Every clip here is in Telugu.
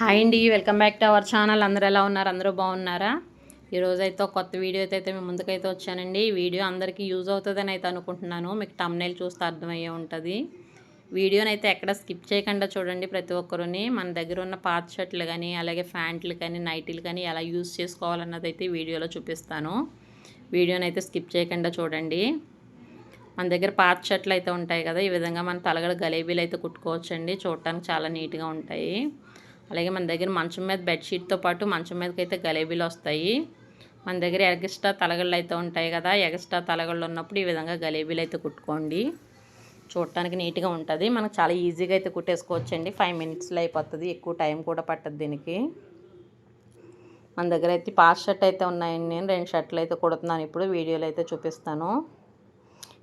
హాయ్ అండి welcome back to our channel. అందరూ ఎలా ఉన్నారు? అందరూ బాగున్నారా? ఈరోజు అయితే కొత్త వీడియో అయితే మేము ముందుకైతే వచ్చానండి. ఈ వీడియో అందరికీ యూజ్ అవుతుందని అయితే అనుకుంటున్నాను. మీకు టమ్నైల్ చూస్తే అర్థమయ్యే ఉంటుంది. వీడియోని అయితే ఎక్కడ స్కిప్ చేయకుండా చూడండి ప్రతి ఒక్కరుని. మన దగ్గర ఉన్న పాత షర్ట్లు కానీ అలాగే ప్యాంట్లు కానీ నైటీలు కానీ ఎలా యూజ్ చేసుకోవాలన్నది అయితే వీడియోలో చూపిస్తాను. వీడియోని అయితే స్కిప్ చేయకుండా చూడండి. మన దగ్గర పాత షర్ట్లు అయితే ఉంటాయి కదా ఈ విధంగా మన తలగడ గలేబీలు అయితే కుట్టుకోవచ్చండి. చూడటానికి చాలా నీట్గా ఉంటాయి. అలాగే మన దగ్గర మంచం మీద బెడ్షీట్తో పాటు మంచం మీదకి అయితే గలేబీలు వస్తాయి. మన దగ్గర ఎగస్ట్రా తలగళ్ళు అయితే ఉంటాయి కదా ఎగస్ట్రా తలగళ్ళు ఉన్నప్పుడు ఈ విధంగా గలేబీలు అయితే కుట్టుకోండి. చూడటానికి నీట్గా ఉంటుంది. మనకు చాలా ఈజీగా అయితే కుట్టేసుకోవచ్చండి. ఫైవ్ మినిట్స్లో అయిపోతుంది. ఎక్కువ టైం కూడా పట్టదు దీనికి. మన దగ్గర అయితే పాస్ షర్ట్ అయితే ఉన్నాయండి. నేను రెండు షర్ట్లు అయితే కుడుతున్నాను ఇప్పుడు. వీడియోలో అయితే చూపిస్తాను.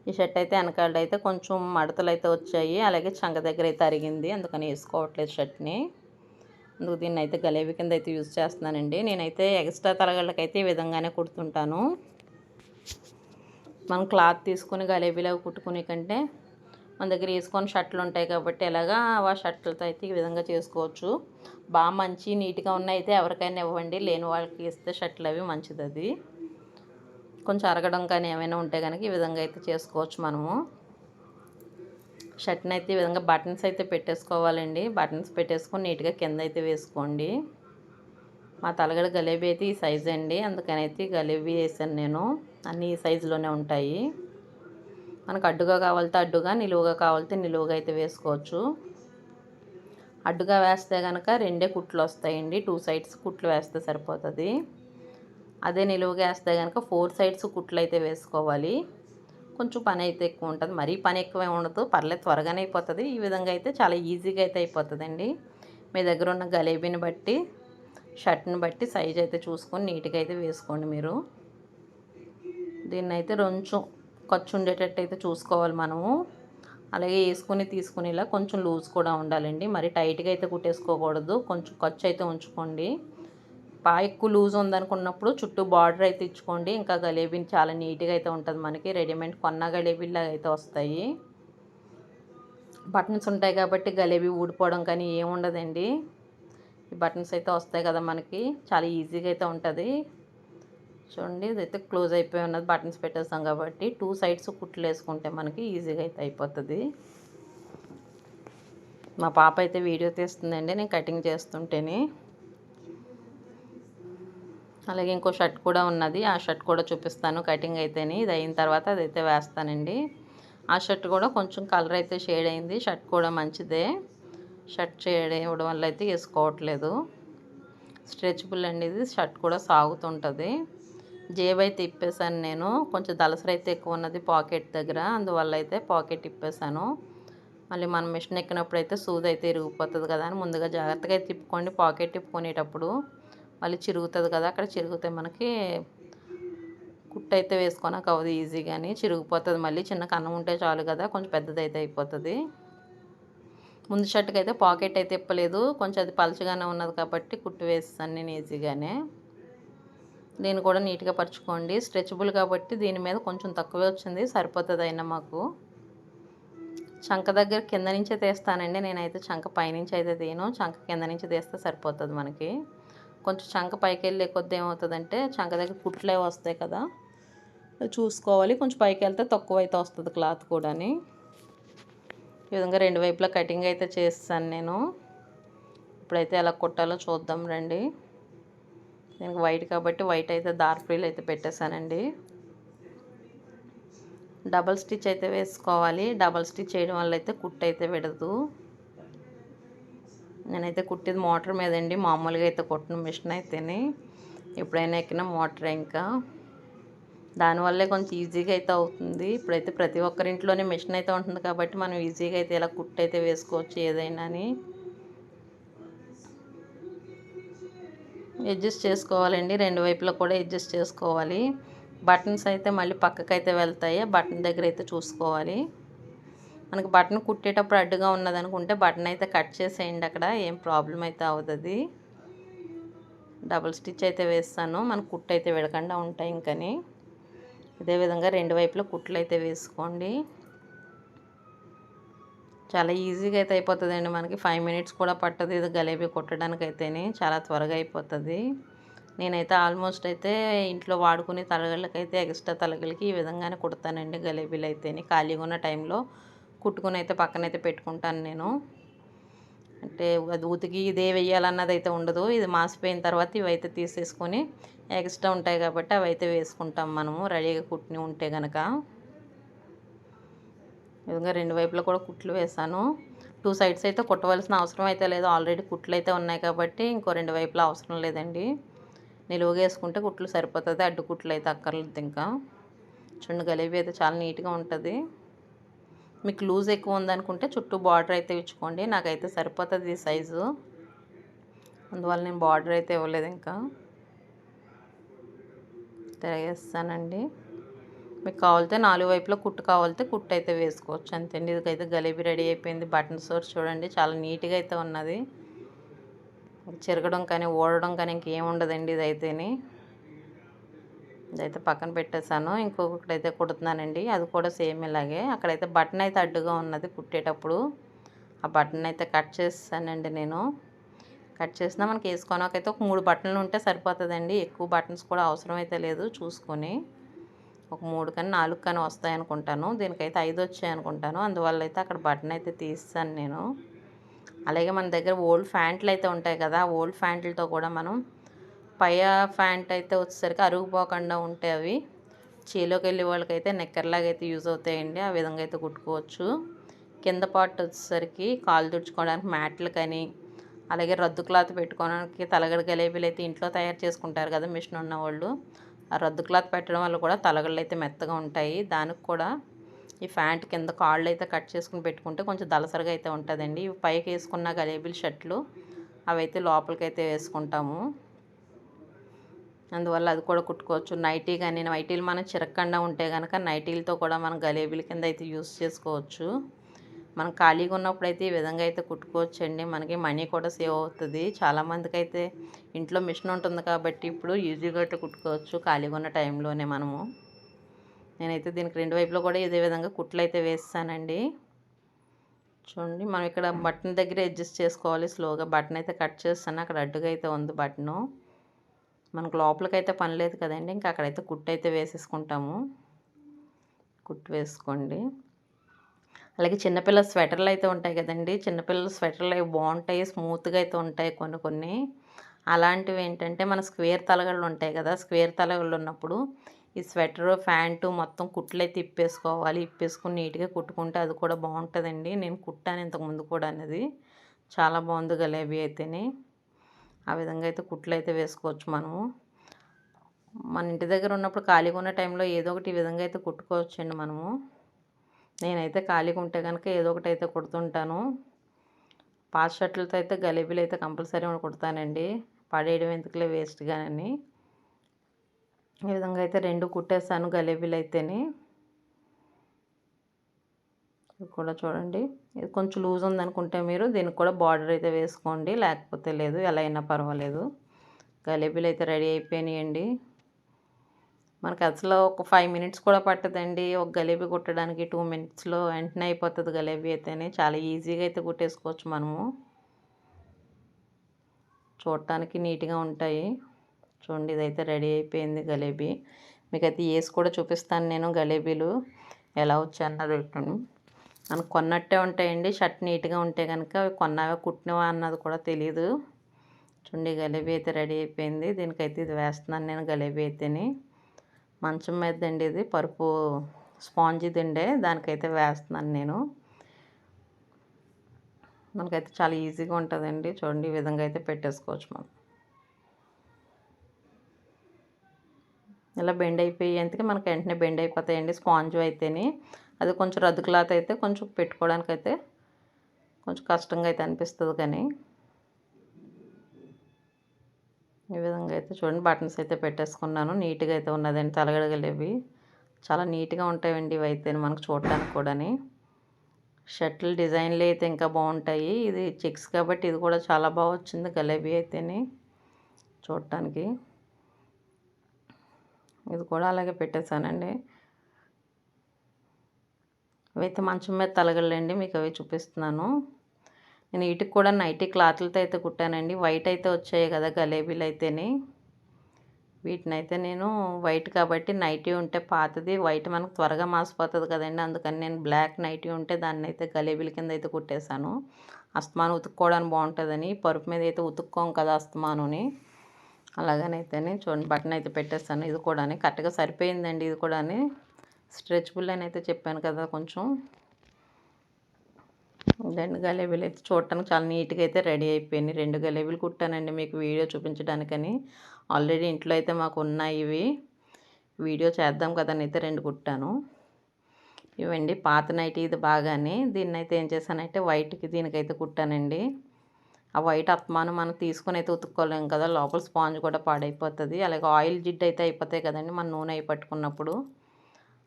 ఈ షర్ట్ అయితే వెనకాల అయితే కొంచెం మడతలు అయితే వచ్చాయి. అలాగే చంక దగ్గర అయితే అరిగింది. అందుకని వేసుకోవట్లేదు షర్ట్ని. అందుకు దీన్ని అయితే గలేబీ కింద అయితే యూజ్ చేస్తున్నానండి. నేనైతే ఎక్స్ట్రా తలగళ్ళకైతే ఈ విధంగానే కుడుతుంటాను. మనం క్లాత్ తీసుకుని గలేబీలో కుట్టుకునే కంటే మన దగ్గర వేసుకొని షర్ట్లు ఉంటాయి కాబట్టి ఎలాగా ఆ షర్ట్లతో అయితే ఈ విధంగా చేసుకోవచ్చు. బాగా మంచి నీట్గా ఉన్నాయి అయితే ఎవరికైనా ఇవ్వండి. లేని వాళ్ళకి ఇస్తే షర్ట్లు అవి మంచిది అది కొంచెం అరగడం కానీ ఏమైనా ఉంటే కనుక ఈ విధంగా అయితే చేసుకోవచ్చు మనము. షర్ట్ని అయితే ఈ విధంగా బటన్స్ అయితే పెట్టేసుకోవాలండి. బటన్స్ పెట్టేసుకొని నీట్గా కింద అయితే వేసుకోండి. మా తలగడ గలేబీ అయితే ఈ సైజ్ అండి. అందుకని అయితే గలేబీ వేసాను నేను. అన్నీ ఈ సైజులోనే ఉంటాయి. మనకు అడ్డుగా కావాలితే అడ్డుగా నిలువుగా కావాలితే నిలువుగా అయితే వేసుకోవచ్చు. అడ్డుగా వేస్తే కనుక రెండే కుట్లు వస్తాయండి. టూ సైడ్స్ కుట్లు వేస్తే సరిపోతుంది. అదే నిలువుగా వేస్తే కనుక ఫోర్ సైడ్స్ కుట్లు అయితే వేసుకోవాలి. కొంచెం పని అయితే ఎక్కువ ఉంటుంది. మరీ పని ఎక్కువ ఉండదు. పర్లేదు త్వరగానే అయిపోతుంది. ఈ విధంగా అయితే చాలా ఈజీగా అయితే అయిపోతుందండి. మీ దగ్గర ఉన్న గలేబీని బట్టి షర్ట్ని బట్టి సైజ్ అయితే చూసుకొని నీట్గా అయితే వేసుకోండి మీరు. దీన్ని అయితే కొంచెం ఖర్చు ఉండేటట్టు అయితే చూసుకోవాలి మనము. అలాగే వేసుకుని తీసుకునేలా కొంచెం లూజ్ కూడా ఉండాలండి. మరి టైట్గా అయితే కుట్టేసుకోకూడదు. కొంచెం ఖర్చు అయితే ఉంచుకోండి. బాగా ఎక్కువ లూజ్ ఉందనుకున్నప్పుడు చుట్టూ బార్డర్ అయితే ఇచ్చుకోండి. ఇంకా గలేబీని చాలా నీట్గా అయితే ఉంటుంది మనకి. రెడీమేడ్ కొన్న గలేబీలాగా అయితే వస్తాయి. బటన్స్ ఉంటాయి కాబట్టి గలేబీ ఊడిపోవడం కానీ ఏముండదండి ఈ బటన్స్ అయితే వస్తాయి కదా మనకి. చాలా ఈజీగా అయితే ఉంటుంది. చూడండి ఇదైతే క్లోజ్ అయిపోయి ఉన్నది. బటన్స్ పెట్టేస్తాం కాబట్టి టూ సైడ్స్ కుట్లు వేసుకుంటే మనకి ఈజీగా అయితే అయిపోతుంది. మా పాప అయితే వీడియో తీస్తుందండి. నేను కటింగ్ చేస్తుంటేనే. అలాగే ఇంకో షర్ట్ కూడా ఉన్నది. ఆ షర్ట్ కూడా చూపిస్తాను కటింగ్ అయితేనే. ఇది అయిన తర్వాత అదైతే వేస్తానండి. ఆ షర్ట్ కూడా కొంచెం కలర్ అయితే షేడ్ అయింది. షర్ట్ కూడా మంచిదే. షర్ట్ షేడ్ ఇవ్వడం వల్ల అయితే వేసుకోవట్లేదు. స్ట్రెచబుల్ అండి ఇది. షర్ట్ కూడా సాగుతుంటుంది. జేబు అయితే ఇప్పేసాను నేను. కొంచెం దలసరి అయితే ఎక్కువ ఉన్నది పాకెట్ దగ్గర. అందువల్ల అయితే పాకెట్ ఇప్పేసాను మళ్ళీ మనం మిషన్ ఎక్కినప్పుడు అయితే సూది అయితే ఇరిగిపోతుంది కదా అని ముందుగా జాగ్రత్తగా తిప్పుకోండి. పాకెట్ తిప్పుకునేటప్పుడు మళ్ళీ చిరుగుతుంది కదా అక్కడ చిరిగితే మనకి కుట్టు అయితే వేసుకోనక అవ్వదు ఈజీగాని చిరిగిపోతుంది. మళ్ళీ చిన్న కన్నం ఉంటే చాలు కదా కొంచెం పెద్దది అయితే అయిపోతుంది. ముందు షర్ట్కి అయితే పాకెట్ అయితే ఇప్పలేదు కొంచెం అది పలచగానే ఉన్నది కాబట్టి కుట్టు వేస్తాను నేను ఈజీగానే. దీన్ని కూడా నీట్గా పరుచుకోండి. స్ట్రెచబుల్ కాబట్టి దీని మీద కొంచెం తక్కువే వచ్చింది సరిపోతుంది అయినా మాకు. చంక దగ్గర కింద నుంచే తీస్తానండి నేనైతే చంక పైనుంచి అయితే తీను చంక కింద నుంచి తీస్తే సరిపోతుంది మనకి. కొంచెం చంక పైకి వెళ్ళే కొద్ది ఏమవుతుందంటే చంక దగ్గర కుట్లే వస్తాయి కదా. చూసుకోవాలి. కొంచెం పైకి వెళ్తే తక్కువ అయితే వస్తుంది క్లాత్ కూడాని. ఈ విధంగా రెండు వైపులా కటింగ్ అయితే చేస్తాను నేను. ఇప్పుడైతే ఎలా కుట్టాలో చూద్దాం రండి. దీనికి వైట్ కాబట్టి వైట్ అయితే డార్క్ ఫ్రీల్ అయితే పెట్టేశానండి. డబల్ స్టిచ్ అయితే వేసుకోవాలి. డబల్ స్టిచ్ చేయడం వల్ల అయితే కుట్టు అయితే విడదు. నేనైతే కుట్టేది మోటార్ మీద అండి మామూలుగా అయితే కుట్టిన మిషన్ అయితేనే. ఎప్పుడైనా ఎక్కిన మోటార్ ఇంకా. దానివల్లే కొంచెం ఈజీగా అయితే అవుతుంది. ఇప్పుడైతే ప్రతి ఒక్కరింట్లోనే మిషన్ అయితే ఉంటుంది కాబట్టి మనం ఈజీగా అయితే ఇలా కుట్టు అయితే వేసుకోవచ్చు ఏదైనా అని అడ్జస్ట్ చేసుకోవాలండి. రెండు వైపులా కూడా అడ్జస్ట్ చేసుకోవాలి. బటన్స్ అయితే మళ్ళీ పక్కకైతే వెళ్తాయి. బటన్ దగ్గర అయితే చూసుకోవాలి. మనకి బటన్ కుట్టేటప్పుడు అడ్డుగా ఉన్నదనుకుంటే బటన్ అయితే కట్ చేసేయండి అక్కడ ఏం ప్రాబ్లం అయితే అవుతుంది డబుల్ స్టిచ్ అయితే వేస్తాను మన కుట్టు అయితే విడకుండా ఉంటాయి ఇంకని. ఇదే విధంగా రెండు వైపులా కుట్లు అయితే వేసుకోండి. చాలా ఈజీగా అయితే అయిపోతుందండి మనకి ఫైవ్ మినిట్స్ కూడా పట్టదు ఇది గలేబీ కుట్టడానికి అయితేనే చాలా త్వరగా అయిపోతుంది. నేనైతే ఆల్మోస్ట్ అయితే ఇంట్లో వాడుకునే తలగళ్ళకైతే ఎక్స్ట్రా తలగలకి ఈ విధంగానే కుడతానండి గలేబీలు అయితేనే ఖాళీగా ఉన్న టైంలో. కుట్టుకుని అయితే పక్కనైతే పెట్టుకుంటాను నేను. అంటే అది ఉతికి ఇదే వేయాలన్నది అయితే ఉండదు. ఇది మాసిపోయిన తర్వాత ఇవైతే తీసేసుకొని ఎక్స్ట్రా ఉంటాయి కాబట్టి అవి అయితే వేసుకుంటాం మనము రెడీగా కుట్టిని ఉంటే కనుక విధంగా రెండు వైపులా కూడా కుట్లు వేసాను టూ సైడ్స్ అయితే కుట్టవలసిన అవసరం అయితే లేదు. ఆల్రెడీ కుట్లు అయితే ఉన్నాయి కాబట్టి ఇంకో రెండు వైపులా అవసరం లేదండి. నిలువుగా వేసుకుంటే కుట్లు సరిపోతుంది. అడ్డు కుట్లు అయితే అక్కర్లేదు ఇంకా. చుండు గలేబీ అయితే చాలా నీట్గా ఉంటుంది. మీకు లూజ్ ఎక్కువ ఉందనుకుంటే చుట్టూ బార్డర్ అయితే ఇచ్చుకోండి. నాకైతే సరిపోతుంది ఈ సైజు. అందువల్ల నేను బార్డర్ అయితే ఇవ్వలేదు ఇంకా. తిరగేస్తానండి. మీకు కావాలితే నాలుగు వైపులో కుట్టు కావాలితే కుట్టు అయితే వేసుకోవచ్చు. అంతేండి ఇదికైతే గలేబీ రెడీ అయిపోయింది. బటన్ సోర్స్ చూడండి చాలా నీట్గా అయితే ఉన్నది. చిరగడం కానీ ఓడడం కానీ ఇంకేం ఉండదండి ఇదైతేనే. ఇదైతే పక్కన పెట్టేశాను. ఇంకొకటి అయితే కుడుతున్నానండి. అది కూడా సేమ్ ఇలాగే. అక్కడైతే బటన్ అయితే అడ్డుగా ఉన్నది కుట్టేటప్పుడు. ఆ బటన్ అయితే కట్ చేసానండి నేను. కట్ చేసినా మనకి వేసుకోనకైతే ఒక మూడు బటన్లు ఉంటే సరిపోతుందండి. ఎక్కువ బటన్స్ కూడా అవసరం అయితే లేదు చూసుకొని. ఒక మూడు కానీ నాలుగు కానీ వస్తాయి అనుకుంటాను దీనికైతే ఐదు వచ్చాయి అనుకుంటాను అందువల్ల అయితే అక్కడ బటన్ అయితే తీస్తాను నేను. అలాగే మన దగ్గర ఓల్డ్ ఫ్యాంట్లు అయితే ఉంటాయి కదా ఓల్డ్ ఫ్యాంట్లతో కూడా మనం పై ఫ్యాంట్ అయితే వచ్చేసరికి అరుగుపోకుండా ఉంటాయి అవి. చేలోకి వెళ్ళే వాళ్ళకైతే నెక్కర్లాగా అయితే యూజ్ అవుతాయండి. ఆ విధంగా అయితే కుట్టుకోవచ్చు. కింద పార్ట్ వచ్చేసరికి కాలు తుడుచుకోవడానికి మ్యాట్లు కానీ అలాగే రద్దు క్లాత్ పెట్టుకోవడానికి తలగడ గలేబీలు అయితే ఇంట్లో తయారు చేసుకుంటారు కదా మిషన్ ఉన్న వాళ్ళు ఆ రద్దు క్లాత్ పెట్టడం వల్ల కూడా తలగళ్ళు అయితే మెత్తగా ఉంటాయి. దానికి కూడా ఈ ప్యాంట్ కింద కాళ్ళు అయితే కట్ చేసుకుని పెట్టుకుంటే కొంచెం దలసరిగా అయితే ఉంటుందండి. ఇవి పైకి వేసుకున్న గలేబీల షర్ట్లు అవైతే లోపలికైతే లోపలికి అయితే వేసుకుంటాము. అందువల్ల అది కూడా కుట్టుకోవచ్చు. నైటీ కానీ నైటీలు మనం చిరక్కుండా ఉంటే కనుక నైటీలతో కూడా మనం గలేబీల కింద అయితే యూస్ చేసుకోవచ్చు. మనం ఖాళీగా ఉన్నప్పుడు అయితే ఈ విధంగా అయితే కుట్టుకోవచ్చు అండి మనకి మనీ కూడా సేవ్ అవుతుంది. చాలామందికి అయితే ఇంట్లో మిషన్ ఉంటుంది కాబట్టి ఇప్పుడు ఈజీగా అయితే కుట్టుకోవచ్చు ఖాళీగా ఉన్న టైంలోనే మనము. నేనైతే దీనికి రెండు వైపులో కూడా ఇదే విధంగా కుట్లు అయితే వేస్తానండి. చూడండి మనం ఇక్కడ బటన్ దగ్గర అడ్జస్ట్ చేసుకోవాలి. స్లోగా బటన్ అయితే కట్ చేస్తాను. అక్కడ అడ్డుగా అయితే ఉంది బటను. మనకు లోపలికైతే పని లేదు కదండి. ఇంకా అక్కడైతే కుట్టు అయితే వేసేసుకుంటాము. కుట్టు వేసుకోండి. అలాగే చిన్నపిల్లల స్వెటర్లు అయితే ఉంటాయి కదండి. చిన్నపిల్లల స్వెటర్లు అవి బాగుంటాయి స్మూత్గా అయితే ఉంటాయి కొన్ని కొన్ని. అలాంటివి ఏంటంటే మన స్క్వేర్ తలగళ్ళు ఉంటాయి కదా స్క్వేర్ తలగళ్ళు ఉన్నప్పుడు ఈ స్వెటర్ ప్యాంటు మొత్తం కుట్లు అయితే ఇప్పేసుకోవాలి. ఇప్పేసుకుని నీట్గా కుట్టుకుంటే అది కూడా బాగుంటుందండి. నేను కుట్టాను ఇంతకుముందు కూడా అనేది. చాలా బాగుంది గలేబీ అయితేనే. ఆ విధంగా అయితే కుట్లు అయితే వేసుకోవచ్చు మనము. మన ఇంటి దగ్గర ఉన్నప్పుడు ఖాళీగా ఉన్న టైంలో ఏదో ఒకటి ఈ విధంగా అయితే కుట్టుకోవచ్చండి మనము. నేనైతే ఖాళీగా ఉంటే కనుక ఏదో ఒకటి అయితే కుడుతుంటాను. పాత షర్ట్లతో అయితే గలేబీలు అయితే కంపల్సరీ కుడతానండి. పడేయడం ఎందుకులే వేస్ట్ ఈ విధంగా అయితే రెండు కుట్టేస్తాను గలేబీలు అయితేనే. ఇది కూడా చూడండి. ఇది కొంచెం లూజ్ ఉందనుకుంటే మీరు దీనికి కూడా బార్డర్ అయితే వేసుకోండి. లేకపోతే లేదు ఎలా అయినా పర్వాలేదు. గలేబీలు అయితే రెడీ అయిపోయినాయండి. మనకి అసలు ఒక ఫైవ్ మినిట్స్ కూడా పట్టదండి. ఒక గలేబీ కుట్టడానికి టూ మినిట్స్లో వెంటనే అయిపోతుంది గలేబీ అయితేనే. చాలా ఈజీగా అయితే కుట్టేసుకోవచ్చు మనము. చూడటానికి నీట్గా ఉంటాయి. చూడండి ఇదైతే రెడీ అయిపోయింది గలేబీ. మీకైతే వేసి కూడా చూపిస్తాను నేను గలేబీలు. ఎలా వచ్చాయి అన్నది మనకు కొన్నట్టే ఉంటాయండి. షర్ట్ నీట్గా ఉంటే కనుక కొన్నావా కుట్టినవా అన్నది కూడా తెలియదు చూడండి గలేబీ అయితే రెడీ అయిపోయింది. దీనికైతే ఇది వేస్తున్నాను నేను గలేబీ అయితేని. మంచం మీద దండి ఇది. పరుపు స్పాంజీ దిండే. దానికైతే వేస్తున్నాను నేను. మనకైతే చాలా ఈజీగా ఉంటుందండి. చూడండి ఈ విధంగా అయితే పెట్టేసుకోవచ్చు మనం. ఇలా బెండ్ అయిపోయి మనకు మనకి వెంటనే బెండ్ అయిపోతాయండి స్పాంజ్ అయితేనే. అది కొంచెం రద్దు క్లాత్ అయితే కొంచెం పెట్టుకోవడానికి అయితే కొంచెం కష్టంగా అయితే అనిపిస్తుంది కానీ ఈ విధంగా అయితే చూడండి బటన్స్ అయితే పెట్టేసుకున్నాను. నీట్గా అయితే ఉన్నదండి తలగడగలేవి చాలా నీట్గా ఉంటాయండి ఇవి అయితే మనకు చూడటానికి కూడాని. షర్ట్లు డిజైన్లు అయితే ఇంకా బాగుంటాయి. ఇది చెక్స్ కాబట్టి ఇది కూడా చాలా బాగా వచ్చింది గలేబీ అయితేనే చూడటానికి. ఇది కూడా అలాగే పెట్టేశానండి. ఇవైతే మంచం మీద తలగలండి మీకు అవి చూపిస్తున్నాను. నేను వీటికి కూడా నైటీ క్లాత్లతో అయితే కుట్టానండి. వైట్ అయితే వచ్చాయి కదా గలేబీలు అయితేనే. వీటిని అయితే నేను వైట్ కాబట్టి నైటీ ఉంటే పాతది వైట్ మనకు త్వరగా మాసిపోతుంది కదండి. అందుకని నేను బ్లాక్ నైటీ ఉంటే దాన్ని అయితే గలేబీల కింద అయితే కుట్టేశాను. అస్తమానం ఉతుక్కోవడానికి బాగుంటుందని పరుపు మీద అయితే ఉతుక్కోం కదా అస్తమానుని. అలాగనైతేనే చూడండి బటన్ అయితే పెట్టేస్తాను ఇది కూడా కరెక్ట్గా సరిపోయిందండి ఇది కూడా స్ట్రెచబుల్ అని అయితే చెప్పాను కదా కొంచెం. రెండు గలేబీలు అయితే చూడటానికి చాలా నీట్గా అయితే రెడీ అయిపోయినాయి. రెండు గలేబీలు కుట్టానండి మీకు వీడియో చూపించడానికని. ఆల్రెడీ ఇంట్లో అయితే మాకు ఉన్నాయి ఇవి. వీడియో చేద్దాం కదని అయితే రెండు కుట్టాను. ఇవండి పాత నైట్ ఇది బాగానే. దీన్ని అయితే ఏం చేశానంటే వైట్కి దీనికైతే కుట్టానండి. ఆ వైట్ అత్మానం మనం తీసుకొని అయితే ఉతుక్కోలేం కదా లోపల స్పాంజ్ కూడా పాడైపోతుంది. అలాగే ఆయిల్ జిడ్ అయితే అయిపోతాయి కదండి మన నూనె అయి పట్టుకున్నప్పుడు.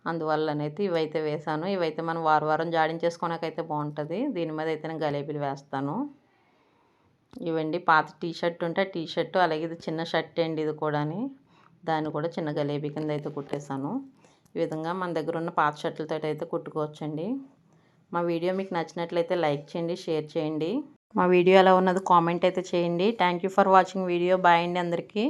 అందువల్లనైతే ఇవైతే వేసాను. ఇవైతే మనం వారం వారం జాడించేసుకోవడానికైతే బాగుంటుంది. దీని మీద అయితే నేను గలేబీలు వేస్తాను. ఇవండి పాత టీ షర్ట్ ఉంటే టీ షర్ట్ అలాగే ఇది చిన్న షర్ట్ అండి ఇది కూడా దాన్ని కూడా చిన్న గలేబీ కింద అయితే కుట్టేశాను. ఈ విధంగా మన దగ్గర ఉన్న పాత షర్ట్లతో అయితే కుట్టుకోవచ్చండి. మా వీడియో మీకు నచ్చినట్లయితే లైక్ చేయండి షేర్ చేయండి. మా వీడియో ఎలా ఉన్నది కామెంట్ అయితే చేయండి. Thank for watching video. Bye అండి అందరికీ.